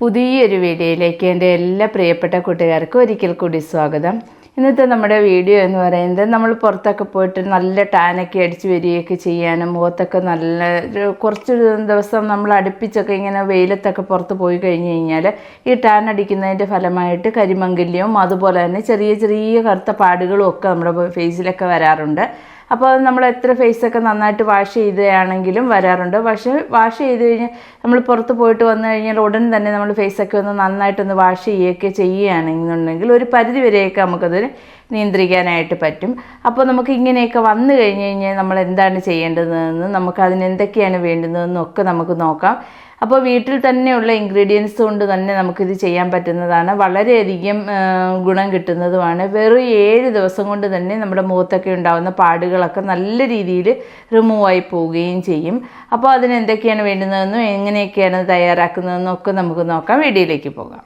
പുതിയൊരു വീഡിയോയിലേക്ക് എന്റെ എല്ലാ പ്രിയപ്പെട്ട കൂട്ടുകാർക്കും ഒരിക്കൽ കൂടി സ്വാഗതം. ഇന്നത്തെ നമ്മുടെ വീഡിയോ എന്ന് പറയുന്നത് നമ്മൾ പുറത്തൊക്കെ പോയിട്ട് നല്ല ടാനൊക്കെ അടിച്ച് വരികയൊക്കെ ചെയ്യാനും മുഖത്തൊക്കെ നല്ല കുറച്ച് ദിവസം നമ്മൾ അടുപ്പിച്ചൊക്കെ ഇങ്ങനെ വെയിലത്തൊക്കെ പുറത്ത് പോയി കഴിഞ്ഞ് കഴിഞ്ഞാൽ ഈ ടാൻ അടിക്കുന്നതിന്റെ ഫലമായിട്ട് കരിമങ്കല്യവും അതുപോലെ തന്നെ ചെറിയ ചെറിയ കറുത്ത പാടുകളും ഒക്കെ നമ്മുടെ ഫേസിലൊക്കെ വരാറുണ്ട്. അപ്പോൾ നമ്മൾ എത്ര ഫേസൊക്കെ നന്നായിട്ട് വാഷ് ചെയ്തതാണെങ്കിലും വരാറുണ്ട്. പക്ഷേ വാഷ് ചെയ്ത് കഴിഞ്ഞാൽ നമ്മൾ പുറത്ത് പോയിട്ട് വന്നു കഴിഞ്ഞാൽ ഉടൻ തന്നെ നമ്മൾ ഫേസൊക്കെ ഒന്ന് നന്നായിട്ടൊന്ന് വാഷ് ചെയ്യുകയൊക്കെ ചെയ്യുകയാണെന്നുണ്ടെങ്കിൽ ഒരു പരിധി വരെയൊക്കെ നമുക്കത് നിയന്ത്രിക്കാനായിട്ട് പറ്റും. അപ്പോൾ നമുക്ക് ഇങ്ങനെയൊക്കെ വന്നു കഴിഞ്ഞ് കഴിഞ്ഞാൽ നമ്മൾ എന്താണ് ചെയ്യേണ്ടതെന്ന് നമുക്ക് അതിന് എന്തൊക്കെയാണ് വേണ്ടുന്നതെന്നൊക്കെ നമുക്ക് നോക്കാം. അപ്പോൾ വീട്ടിൽ തന്നെയുള്ള ഇൻഗ്രീഡിയൻസ് കൊണ്ട് തന്നെ നമുക്കിത് ചെയ്യാൻ പറ്റുന്നതാണ്. വളരെയധികം ഗുണം കിട്ടുന്നതുമാണ്. വെറും ഏഴ് ദിവസം കൊണ്ട് തന്നെ നമ്മുടെ മുഖത്തൊക്കെ ഉണ്ടാകുന്ന പാടുകളൊക്കെ നല്ല രീതിയിൽ റിമൂവ് ആയി പോവുകയും ചെയ്യും. അപ്പോൾ അതിന് എന്തൊക്കെയാണ് വേണ്ടുന്നതെന്നും എങ്ങനെയൊക്കെയാണ് തയ്യാറാക്കുന്നതെന്നും ഒക്കെ നമുക്ക് നോക്കാം. വീഡിയോയിലേക്ക് പോകാം.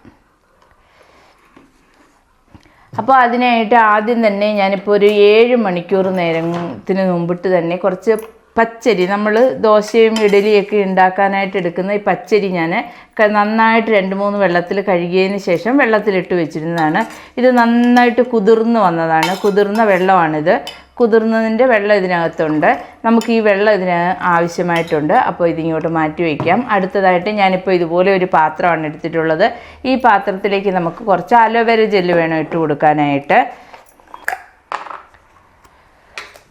അപ്പോൾ അതിനായിട്ട് ആദ്യം തന്നെ ഞാനിപ്പോൾ ഒരു ഏഴ് മണിക്കൂർ നേരത്തിന് മുമ്പിട്ട് തന്നെ കുറച്ച് പച്ചരി നമ്മൾ ദോശയും ഇഡലിയൊക്കെ ഉണ്ടാക്കാനായിട്ട് എടുക്കുന്ന ഈ പച്ചരി ഞാൻ നന്നായിട്ട് രണ്ട് മൂന്ന് വെള്ളത്തിൽ കഴുകിയതിന് ശേഷം വെള്ളത്തിലിട്ട് വെച്ചിരുന്നതാണ്. ഇത് നന്നായിട്ട് കുതിർന്ന് വന്നതാണ്. കുതിർന്ന വെള്ളമാണിത്. കുതിർന്നതിന്റെ വെള്ളം ഇതിനകത്തുണ്ട്. നമുക്ക് ഈ വെള്ളം ഇതിന് ആവശ്യമായിട്ടുണ്ട്. അപ്പോൾ ഇതിങ്ങോട്ട് മാറ്റി വയ്ക്കാം. അടുത്തതായിട്ട് ഞാനിപ്പോൾ ഇതുപോലെ ഒരു പാത്രമാണ് എടുത്തിട്ടുള്ളത്. ഈ പാത്രത്തിലേക്ക് നമുക്ക് കുറച്ച് അലോവേര ജെല്ല് വേണം ഇട്ട് കൊടുക്കാനായിട്ട്.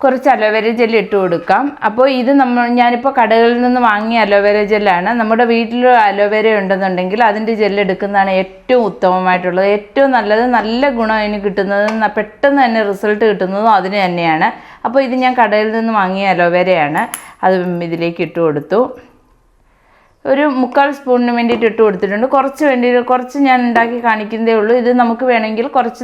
കുറച്ച് അലോവേര ജെൽ ഇട്ട് കൊടുക്കാം. അപ്പോൾ ഇത് നമ്മൾ ഞാനിപ്പോൾ കടകളിൽ നിന്ന് വാങ്ങിയ അലോവേര ജെല്ലാണ്. നമ്മുടെ വീട്ടിൽ അലോവേര ഉണ്ടെന്നുണ്ടെങ്കിൽ അതിന്റെ ജെല്ല് എടുക്കുന്നതാണ് ഏറ്റവും ഉത്തമമായിട്ടുള്ളത്. ഏറ്റവും നല്ലത് നല്ല ഗുണം അതിന് കിട്ടുന്നത് പെട്ടെന്ന് തന്നെ റിസൾട്ട് കിട്ടുന്നതും അതിന് തന്നെയാണ്. അപ്പോൾ ഇത് ഞാൻ കടയിൽ നിന്ന് വാങ്ങിയ അലോവേരയാണ്. അത് ഇതിലേക്ക് ഇട്ട് കൊടുത്തു. ഒരു മുക്കാൽ സ്പൂണിന് വേണ്ടിയിട്ട് ഇട്ട് കൊടുത്തിട്ടുണ്ട്. കുറച്ച് വേണ്ടി കുറച്ച് ഞാൻ ഉണ്ടാക്കി കാണിക്കുന്നതേ ഉള്ളൂ. ഇത് നമുക്ക് വേണമെങ്കിൽ കുറച്ച്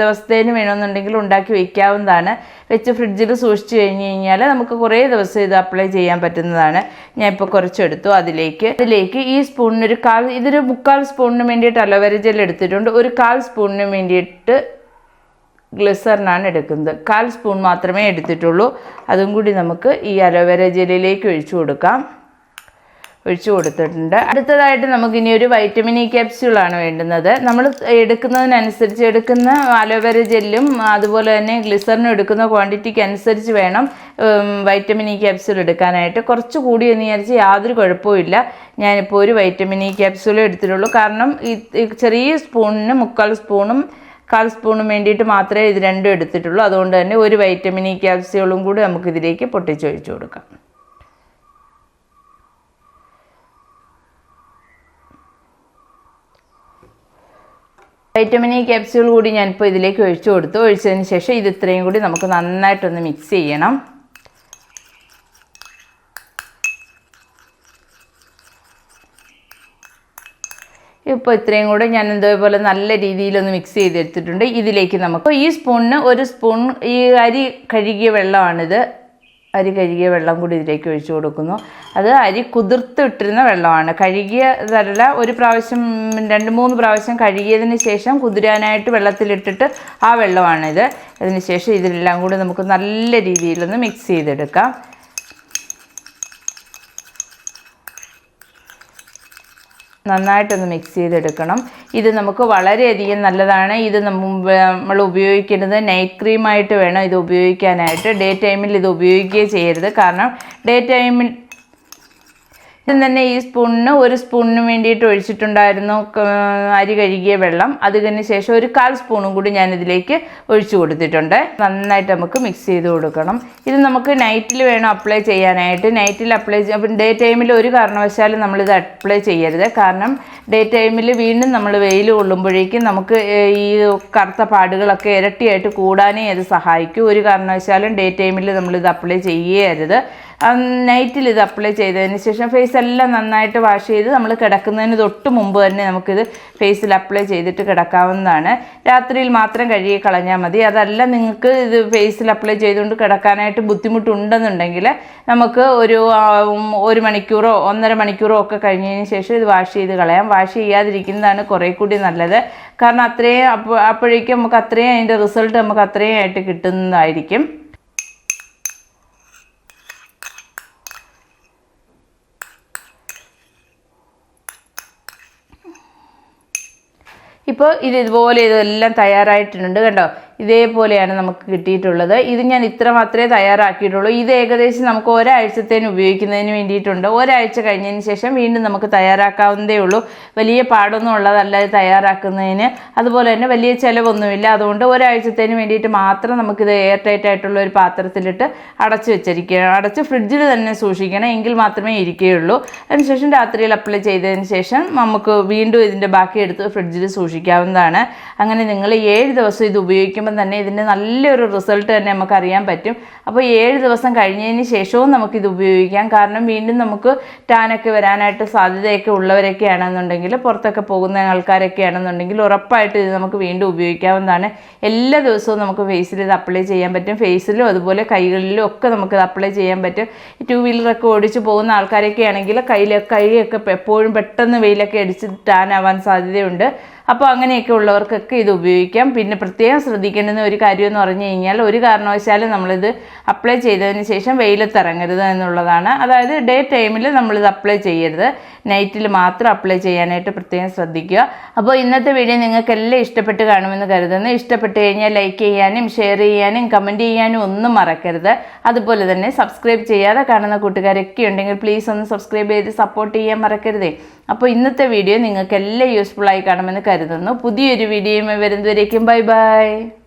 ദിവസത്തേന് വേണമെന്നുണ്ടെങ്കിൽ ഉണ്ടാക്കി വയ്ക്കാവുന്നതാണ് വെച്ച് ഫ്രിഡ്ജിൽ സൂക്ഷിച്ചു കഴിഞ്ഞ് കഴിഞ്ഞാൽ നമുക്ക് കുറേ ദിവസം ഇത് അപ്ലൈ ചെയ്യാൻ പറ്റുന്നതാണ്. ഞാൻ ഇപ്പോൾ കുറച്ചെടുത്തു അതിലേക്ക് അതിലേക്ക് ഈ സ്പൂണിന് ഒരു കാൽ ഇതൊരു മുക്കാൽ സ്പൂണിന് വേണ്ടിയിട്ട് അലോവേര ജെൽ എടുത്തിട്ടുണ്ട്. ഒരു കാൽ സ്പൂണിന് വേണ്ടിയിട്ട് ഗ്ലിസറിനാണ് എടുക്കുന്നത്. കാൽ സ്പൂൺ മാത്രമേ എടുത്തിട്ടുള്ളൂ. അതും കൂടി നമുക്ക് ഈ അലോവേര ജെല്ലിലേക്ക് ഒഴിച്ചു കൊടുക്കാം. ഒഴിച്ചു കൊടുത്തിട്ടുണ്ട്. അടുത്തതായിട്ട് നമുക്ക് ഇനി ഒരു വൈറ്റമിൻ ഇ ക്യാപ്സ്യൂൾ ആണ് വേണ്ടുന്നത്. നമ്മൾ എടുക്കുന്നതിനനുസരിച്ച് എടുക്കുന്ന അലോവേര ജെല്ലും അതുപോലെ തന്നെ ഗ്ലിസറിനും എടുക്കുന്ന ക്വാണ്ടിറ്റിക്ക് അനുസരിച്ച് വേണം വൈറ്റമിൻ ഇ ക്യാപ്സ്യൂൾ എടുക്കാനായിട്ട്. കുറച്ച് കൂടി എന്ന് വിചാരിച്ച് യാതൊരു കുഴപ്പമില്ല ഞാനിപ്പോൾ ഒരു വൈറ്റമിൻ ഇ ക്യാപ്സ്യൂൾ എടുത്തിട്ടുള്ളൂ. കാരണം ഈ ചെറിയ സ്പൂണിന് മുക്കാൽ സ്പൂണും കാൽ സ്പൂണും വേണ്ടിയിട്ട് മാത്രമേ ഇത് രണ്ടും എടുത്തിട്ടുള്ളൂ. അതുകൊണ്ട് തന്നെ ഒരു വൈറ്റമിൻ ഇ ക്യാപ്സ്യൂളും കൂടി നമുക്കിതിലേക്ക് പൊട്ടിച്ചൊഴിച്ചു കൊടുക്കാം. വൈറ്റമിൻ ഇ ക്യാപ്സ്യൂൾ കൂടി ഞാനിപ്പോൾ ഇതിലേക്ക് ഒഴിച്ചു കൊടുത്തു. ഒഴിച്ചതിന് ശേഷം ഇത് ഇത്രയും കൂടി നമുക്ക് നന്നായിട്ടൊന്ന് മിക്സ് ചെയ്യണം. ഇപ്പോൾ ഇത്രയും കൂടെ ഞാൻ ഇതേപോലെ നല്ല രീതിയിലൊന്ന് മിക്സ് ചെയ്തെടുത്തിട്ടുണ്ട്. ഇതിലേക്ക് നമുക്ക് ഈ സ്പൂണിന് ഒരു സ്പൂൺ ഈ അരി കഴുകിയ വെള്ളമാണിത്. അരി കഴുകിയ വെള്ളം കൂടി ഇതിലേക്ക് ഒഴിച്ചു കൊടുക്കുന്നു. അത് അരി കുതിർത്തിട്ടിരുന്ന വെള്ളമാണ്. കഴുകിയതല്ല ഒരു പ്രാവശ്യം രണ്ട് മൂന്ന് പ്രാവശ്യം കഴുകിയതിന് ശേഷം കുതിരാനായിട്ട് വെള്ളത്തിലിട്ടിട്ട് ആ വെള്ളമാണിത്. അതിന് ശേഷം ഇതിലെല്ലാം കൂടി നമുക്ക് നല്ല രീതിയിലൊന്ന് മിക്സ് ചെയ്തെടുക്കാം. നന്നായിട്ടൊന്ന് മിക്സ് ചെയ്തെടുക്കണം. ഇത് നമുക്ക് വളരെയധികം നല്ലതാണ്. ഇത് നമ്മൾ ഉപയോഗിക്കുന്നത് നൈറ്റ് ക്രീമായിട്ട് വേണം ഇത് ഉപയോഗിക്കാനായിട്ട്. ഡേ ടൈമിൽ ഇത് ഉപയോഗിക്കുകയേ ചെയ്യരുത്. കാരണം ഡേ ടൈമിൽ ആദ്യം തന്നെ ഈ സ്പൂണിന് ഒരു സ്പൂണിന് വേണ്ടിയിട്ട് ഒഴിച്ചിട്ടുണ്ടായിരുന്നു അരി കഴുകിയ വെള്ളം. അതിന് ശേഷം ഒരു കാൽ സ്പൂണും കൂടി ഞാൻ ഇതിലേക്ക് ഒഴിച്ചു കൊടുത്തിട്ടുണ്ട്. നന്നായിട്ട് നമുക്ക് മിക്സ് ചെയ്ത് കൊടുക്കണം. ഇത് നമുക്ക് നൈറ്റിൽ വേണം അപ്ലൈ ചെയ്യാനായിട്ട്. നൈറ്റിൽ അപ്ലൈ ഡേ ടൈമിൽ ഒരു കാരണവശാലും നമ്മളിത് അപ്ലൈ ചെയ്യരുത്. കാരണം ഡേ ടൈമിൽ വീണ്ടും നമ്മൾ വെയിൽ കൊള്ളുമ്പോഴേക്കും നമുക്ക് ഈ കറുത്ത പാടുകളൊക്കെ ഇരട്ടിയായിട്ട് കൂടാനേ അത് സഹായിക്കും. ഒരു കാരണവശാലും ഡേ ടൈമിൽ നമ്മളിത് അപ്ലൈ ചെയ്യരുത്. നൈറ്റിൽ ഇത് അപ്ലൈ ചെയ്തതിന് ശേഷം ഫേസ് എല്ലാം നന്നായിട്ട് വാഷ് ചെയ്ത് നമ്മൾ കിടക്കുന്നതിന് തൊട്ട് മുമ്പ് തന്നെ നമുക്കിത് ഫേസിൽ അപ്ലൈ ചെയ്തിട്ട് കിടക്കാവുന്നതാണ്. രാത്രിയിൽ മാത്രം കഴുകി കളഞ്ഞാൽ മതി. അതല്ല നിങ്ങൾക്ക് ഇത് ഫേസിൽ അപ്ലൈ ചെയ്തുകൊണ്ട് കിടക്കാനായിട്ട് ബുദ്ധിമുട്ടുണ്ടെന്നുണ്ടെങ്കിൽ നമുക്ക് ഒരു ഒരു മണിക്കൂറോ ഒന്നര മണിക്കൂറോ ഒക്കെ കഴിഞ്ഞതിന് ശേഷം ഇത് വാഷ് ചെയ്ത് കളയാം. വാഷ് ചെയ്യാതിരിക്കുന്നതാണ് കുറേ കൂടി നല്ലത്. കാരണം അത്രയും അപ്പോഴേക്കും നമുക്ക് അത്രയും അതിന്റെ റിസൾട്ട് നമുക്ക് അത്രയും ആയിട്ട് കിട്ടുന്നതായിരിക്കും. ഇപ്പോൾ ഇത് ഇതുപോലെ ഇതെല്ലാം തയ്യാറായിട്ടുണ്ട് കണ്ടോ? ഇതേപോലെയാണ് നമുക്ക് കിട്ടിയിട്ടുള്ളത്. ഇത് ഞാൻ ഇത്ര മാത്രമേ തയ്യാറാക്കിയിട്ടുള്ളൂ. ഇത് ഏകദേശം നമുക്ക് ഒരാഴ്ചത്തേന് ഉപയോഗിക്കുന്നതിന് വേണ്ടിയിട്ടുണ്ട്. ഒരാഴ്ച കഴിഞ്ഞതിന് ശേഷം വീണ്ടും നമുക്ക് തയ്യാറാക്കാവുന്നതേ ഉള്ളൂ. വലിയ പാടൊന്നും ഉള്ളതല്ല ഇത് തയ്യാറാക്കുന്നതിന്. അതുപോലെ തന്നെ വലിയ ചിലവൊന്നുമില്ല. അതുകൊണ്ട് ഒരാഴ്ചത്തേന് വേണ്ടിയിട്ട് മാത്രം നമുക്കിത് എയർ ടൈറ്റ് ആയിട്ടുള്ള ഒരു പാത്രത്തിലിട്ട് അടച്ച് വെച്ചിരിക്കുക അടച്ച് ഫ്രിഡ്ജിൽ തന്നെ സൂക്ഷിക്കണം. എങ്കിൽ മാത്രമേ ഇരിക്കുകയുള്ളൂ. അതിനുശേഷം രാത്രിയിൽ അപ്ലൈ ചെയ്തതിന് ശേഷം നമുക്ക് വീണ്ടും ഇതിന്റെ ബാക്കി എടുത്ത് ഫ്രിഡ്ജിൽ സൂക്ഷിക്കാവുന്നതാണ്. അങ്ങനെ നിങ്ങൾ ഏഴ് ദിവസം ഇത് ഉപയോഗിക്കുമ്പോൾ തന്നെ ഇതിന്റെ നല്ലൊരു റിസൾട്ട് തന്നെ നമുക്ക് അറിയാൻ പറ്റും. അപ്പോൾ ഏഴ് ദിവസം കഴിഞ്ഞതിന് ശേഷവും നമുക്കിത് ഉപയോഗിക്കാം. കാരണം വീണ്ടും നമുക്ക് ടാനൊക്കെ വരാനായിട്ട് സാധ്യതയൊക്കെ ഉള്ളവരൊക്കെ ആണെന്നുണ്ടെങ്കിൽ പുറത്തൊക്കെ പോകുന്ന ആൾക്കാരൊക്കെ ആണെന്നുണ്ടെങ്കിൽ ഉറപ്പായിട്ട് ഇത് നമുക്ക് വീണ്ടും ഉപയോഗിക്കാവുന്നതാണ്. എല്ലാ ദിവസവും നമുക്ക് ഫേസിൽ ഇത് അപ്ലൈ ചെയ്യാൻ പറ്റും. ഫേസിലും അതുപോലെ കൈകളിലും ഒക്കെ നമുക്ക് ഇത് അപ്ലൈ ചെയ്യാൻ പറ്റും. ടു വീലറൊക്കെ ഓടിച്ച് പോകുന്ന ആൾക്കാരൊക്കെ ആണെങ്കിൽ കയ്യിൽ കൈയൊക്കെ എപ്പോഴും പെട്ടെന്ന് വെയിലൊക്കെ അടിച്ച് ടാൻ ആവാൻ സാധ്യതയുണ്ട്. അപ്പോൾ അങ്ങനെയൊക്കെ ഉള്ളവർക്കൊക്കെ ഇത് ഉപയോഗിക്കാം. പിന്നെ പ്രത്യേകം ശ്രദ്ധിക്കേണ്ടുന്ന ഒരു കാര്യം എന്ന് പറഞ്ഞു കഴിഞ്ഞാൽ ഒരു കാരണവശാലും നമ്മളിത് അപ്ലൈ ചെയ്തതിന് ശേഷം വെയിലത്ത് ഇറങ്ങരുത് എന്നുള്ളതാണ്. അതായത് ഡേ ടൈമിൽ നമ്മളിത് അപ്ലൈ ചെയ്യരുത്. നൈറ്റിൽ മാത്രം അപ്ലൈ ചെയ്യാനായിട്ട് പ്രത്യേകം ശ്രദ്ധിക്കുക. അപ്പോൾ ഇന്നത്തെ വീഡിയോ നിങ്ങൾക്ക് എല്ലാം ഇഷ്ടപ്പെട്ട് കാണുമെന്ന് കരുതുന്നു. ഇഷ്ടപ്പെട്ട് കഴിഞ്ഞാൽ ലൈക്ക് ചെയ്യാനും ഷെയർ ചെയ്യാനും കമന്റ് ചെയ്യാനും ഒന്നും മറക്കരുത്. അതുപോലെ തന്നെ സബ്സ്ക്രൈബ് ചെയ്യാതെ കാണുന്ന കൂട്ടുകാരൊക്കെ ഉണ്ടെങ്കിൽ പ്ലീസ് ഒന്ന് സബ്സ്ക്രൈബ് ചെയ്ത് സപ്പോർട്ട് ചെയ്യാൻ മറക്കരുതേ. അപ്പോൾ ഇന്നത്തെ വീഡിയോ നിങ്ങൾക്ക് എല്ലാം യൂസ്ഫുൾ ആയി കാണുമെന്ന് കരുതുന്നു. പുതിയൊരു വീഡിയോയുമായി വരുന്നവരേക്കും ബൈ ബൈ.